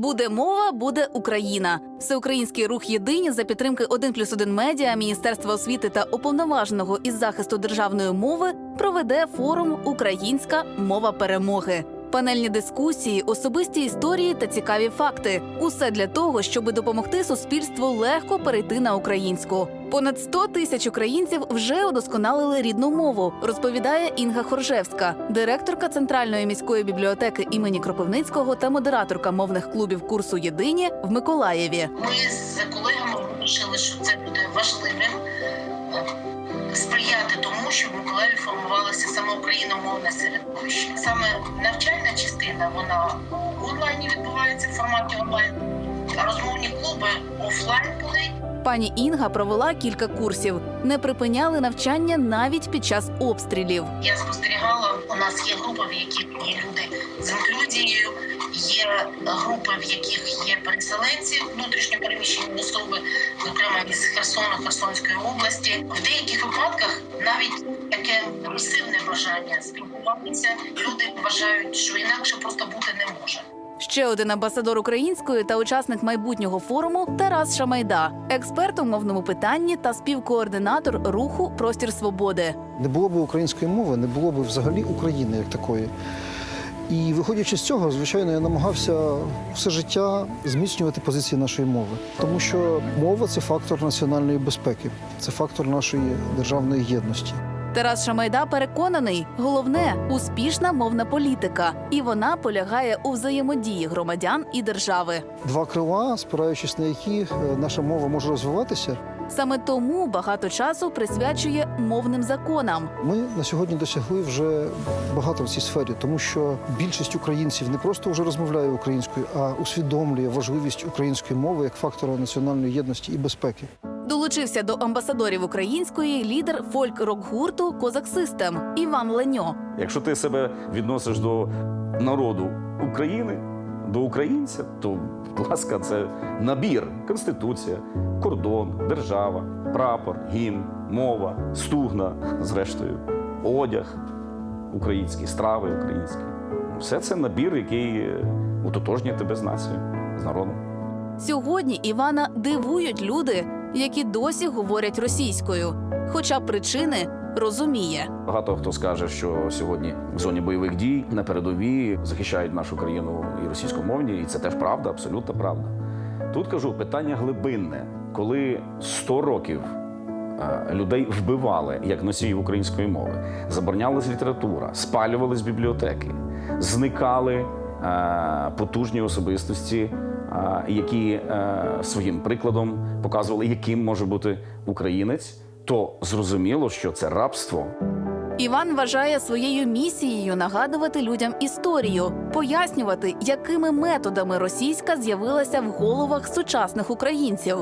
Буде мова, буде Україна. Всеукраїнський рух єдині за підтримки один плюс 1 медіа, Міністерства освіти та уповноваженого із захисту державної мови проведе форум Українська мова перемоги. Панельні дискусії, особисті історії та цікаві факти усе для того, щоб допомогти суспільству легко перейти на українську. Понад 100 тисяч українців вже удосконалили рідну мову, розповідає Інга Хоржевська, директорка Центральної міської бібліотеки імені Кропивницького та модераторка мовних клубів курсу Єдині в Миколаєві. Ми з колегами вирішили, що це буде важливим тому, щоб в Миколаєві формувалося саме україномовне середовище. Саме навчальна частина вона в онлайні відбувається в форматі онлайн, а розмовні клуби офлайн були. Пані Інга провела кілька курсів, не припиняли навчання навіть під час обстрілів. Я спостерігала, у нас є групи, в яких є люди з інклюзією, є групи, в яких є переселенці, внутрішньо зокрема із Херсона, Херсонської області. В деяких випадках навіть таке агресивне бажання спілкуватися. Люди вважають, що інакше просто бути не може. Ще один амбасадор української та учасник майбутнього форуму Тарас Шамайда, експерт у мовному питанні та співкоординатор руху Простір свободи. Не було б української мови, не було б взагалі України як такої. І виходячи з цього, звичайно, я намагався все життя зміцнювати позиції нашої мови, тому що мова це фактор національної безпеки, це фактор нашої державної єдності. Тарас Шамайда переконаний, головне успішна мовна політика, і вона полягає у взаємодії громадян і держави. Два крила, спираючись на які е, наша мова може розвиватися. Саме тому багато часу присвячує мовним законам. Ми на сьогодні досягли вже багато в цій сфері, тому що більшість українців не просто вже розмовляє українською, а усвідомлює важливість української мови як фактора національної єдності і безпеки. Долучився до амбасадорів української лідер фольк-рок-гурту Козак Систем Іван Леньо. Якщо ти себе відносиш до народу України, до українця, то, будь ласка, це набір, конституція, кордон, держава, прапор, гімн, мова, стугна, зрештою, одяг український, страви українські. Все це набір, який е, утотожнює тебе з нацією, з народом. Сьогодні Івана дивують люди, які досі говорять російською, хоча причини розуміє. Багато хто скаже, що сьогодні в зоні бойових дій на передовій захищають нашу країну і російськомовні, і це теж правда, абсолютно правда. Тут кажу питання глибинне, коли 100 років е, людей вбивали як носіїв української мови, заборонялась література, спалювались бібліотеки, зникали потужні особистості, е, які е, своїм прикладом показували, яким може бути українець, то зрозуміло, що це рабство. Іван вважає своєю місією нагадувати людям історію, пояснювати, якими методами російська з'явилася в головах сучасних українців.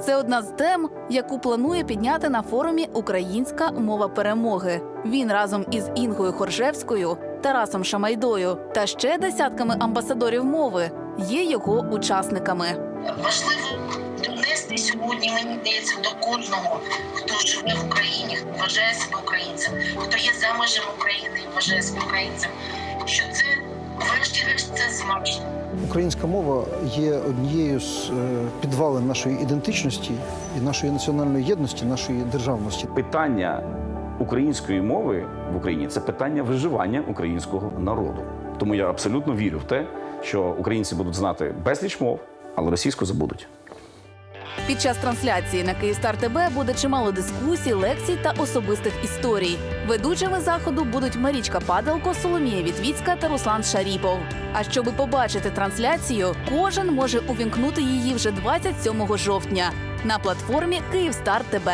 Це одна з тем, яку планує підняти на форумі Українська мова перемоги. Він разом із Інгою Хоржевською, Тарасом Шамайдою та ще десятками амбасадорів мови є його учасниками. Важливо донести сьогодні, мені здається, до кожного, хто живе в Україні, хто вважає себе українцем, хто є за межами України і вважає себе українцем, що це, врешті-решт, це смачно. Українська мова є однією з е, підвалин нашої ідентичності і нашої національної єдності, нашої державності. Питання української мови в Україні це питання виживання українського народу. Тому я абсолютно вірю в те, що українці будуть знати безліч мов, але російську забудуть. Під час трансляції на Київстар ТБ буде чимало дискусій, лекцій та особистих історій. Ведучими заходу будуть Марічка Падалко, Соломія Вітвіцька та Руслан Шаріпов. А щоби побачити трансляцію, кожен може увімкнути її вже 27 жовтня на платформі Київстар ТБ.